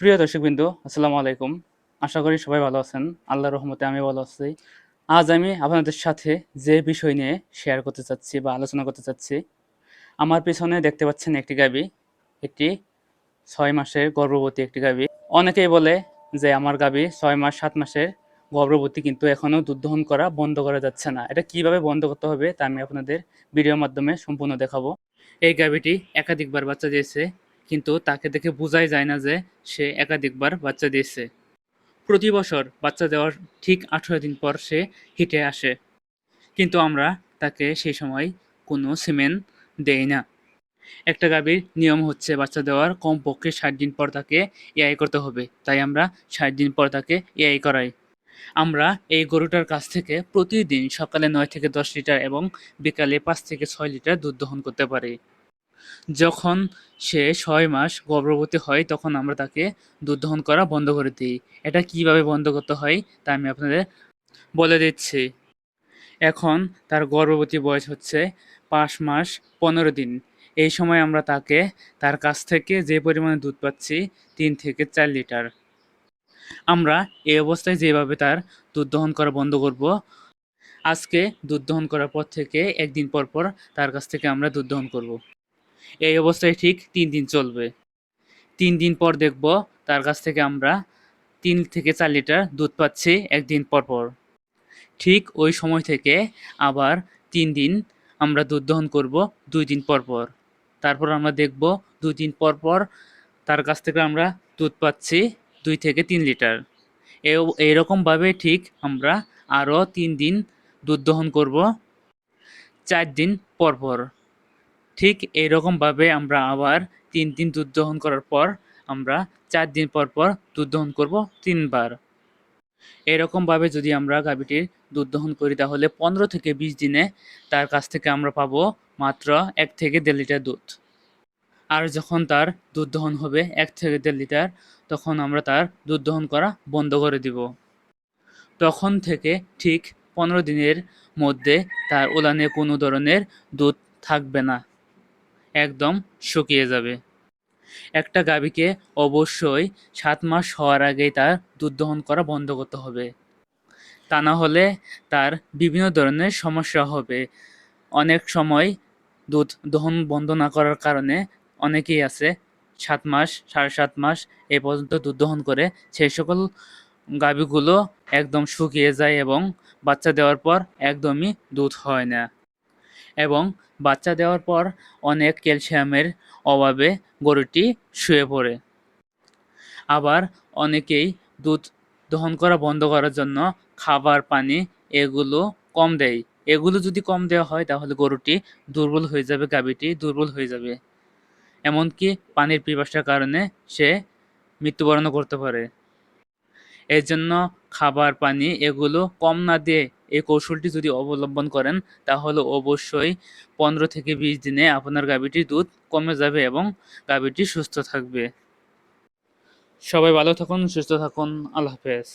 প্রিয় দর্শকবৃন্দ, আসসালামু আলাইকুম। আশা করি সবাই ভালো আছেন। আল্লাহ রহমতে আমি ভালো আছি। আজ আমি আপনাদের সাথে যে বিষয় নিয়ে শেয়ার করতে চাচ্ছি বা আলোচনা করতে চাচ্ছি, আমার পিছনে দেখতে পাচ্ছেন একটি গাবি, একটি ছয় মাসের গর্ভবতী একটি গাবি। অনেকেই বলে যে আমার গাবি ছয় মাস, সাত মাসের গর্ভবতী, কিন্তু এখনও দুধ দহন করা বন্ধ করা যাচ্ছে না। এটা কীভাবে বন্ধ করতে হবে তা আমি আপনাদের ভিডিওর মাধ্যমে সম্পূর্ণ দেখাবো। এই গাবিটি একাধিকবার বাচ্চা দিয়েছে। কিন্তু তাকে দেখে বোঝাই যায় না যে সে একাধিকবার বাচ্চা দিয়েছে। প্রতি বছর বাচ্চা দেওয়ার ঠিক আঠেরো দিন পর সে হিটে আসে। কিন্তু আমরা তাকে সেই সময় কোনো সিমেন্ট দেই না। একটা গাভীর নিয়ম হচ্ছে বাচ্চা দেওয়ার কমপক্ষে ষাট দিন পর তাকে এআই করতে হবে। তাই আমরা ষাট দিন পর তাকে এআই করাই। আমরা এই গরুটার কাছ থেকে প্রতিদিন সকালে নয় থেকে দশ লিটার এবং বিকালে পাঁচ থেকে ছয় লিটার দুধ দহন করতে পারি। যখন সে ছয় মাস গর্ভবতী হয়, তখন আমরা তাকে দুধ দহন করা বন্ধ করে দিই। এটা কীভাবে বন্ধ করতে হয়, তা আমি আপনাদের বলে দিচ্ছি। এখন তার গর্ভবতী বয়স হচ্ছে পাঁচ মাস পনেরো দিন। এই সময় আমরা তাকে তার কাছ থেকে যে পরিমাণে দুধ পাচ্ছি, তিন থেকে চার লিটার। আমরা এই অবস্থায় যেভাবে তার দুধ দহন করা বন্ধ করব, আজকে দুধ দহন করার পর থেকে একদিন পর পর তার কাছ থেকে আমরা দুধ দহন করব। এই অবস্থায় ঠিক তিন দিন চলবে। তিন দিন পর দেখব, তার কাছ থেকে আমরা তিন থেকে চার লিটার দুধ পাচ্ছি একদিন পর পর। ঠিক ওই সময় থেকে আবার তিন দিন আমরা দুধ দহন করব দুই দিন পর পর। তারপর আমরা দেখব দুই দিন পর পর তার কাছ থেকে আমরা দুধ পাচ্ছি দুই থেকে তিন লিটার। এইরকমভাবে ঠিক আমরা আরও তিন দিন দুধ দহন করব চার দিন পর। ঠিক এইরকমভাবে আমরা আবার তিন দিন দুধ দহন করার পর আমরা চার দিন পর পর দুধ দহন করব তিনবার। এরকমভাবে যদি আমরা গাভীটির দুধ দহন করি, তাহলে পনেরো থেকে বিশ দিনে তার কাছ থেকে আমরা পাবো মাত্র এক থেকে দেড় লিটার দুধ। আর যখন তার দুধ দহন হবে এক থেকে দেড় লিটার, তখন আমরা তার দুধ দহন করা বন্ধ করে দিব। তখন থেকে ঠিক পনেরো দিনের মধ্যে তার উলানে কোনো ধরনের দুধ থাকবে না। একদম শুকিয়ে যাবে। একটা গাভীকে অবশ্যই সাত মাস হওয়ার আগেই তার দুধ দহন করা বন্ধ করতে হবে। তা না হলে তার বিভিন্ন ধরনের সমস্যা হবে। অনেক সময় দুধ দহন বন্ধ না করার কারণে অনেকেই আছে সাত মাস, সাড়ে সাত মাস এ পর্যন্ত দুধ দহন করে সেই সকল গাভীগুলো একদম শুকিয়ে যায় এবং বাচ্চা দেওয়ার পর একদমই দুধ হয় না। এবং বাচ্চা দেওয়ার পর অনেক ক্যালসিয়ামের অভাবে গরুটি শুয়ে পড়ে। আবার অনেকেই দুধ দহন করা বন্ধ করার জন্য খাবার, পানি এগুলো কম দেয়। এগুলো যদি কম দেওয়া হয়, তাহলে গরুটি দুর্বল হয়ে যাবে, গাভীটি দুর্বল হয়ে যাবে। এমনকি পানির পিপাসার কারণে সে মৃত্যুবরণ করতে পারে। এর জন্য খাবার, পানি এগুলো কম না দিয়ে এই কৌশলটি যদি অবলম্বন করেন, তাহলে অবশ্যই পনেরো থেকে বিশ দিনে আপনার গাভীটির দুধ কমে যাবে এবং গাভীটি সুস্থ থাকবে। সবাই ভালো থাকুন, সুস্থ থাকুন। আল্লাহ হাফেজ।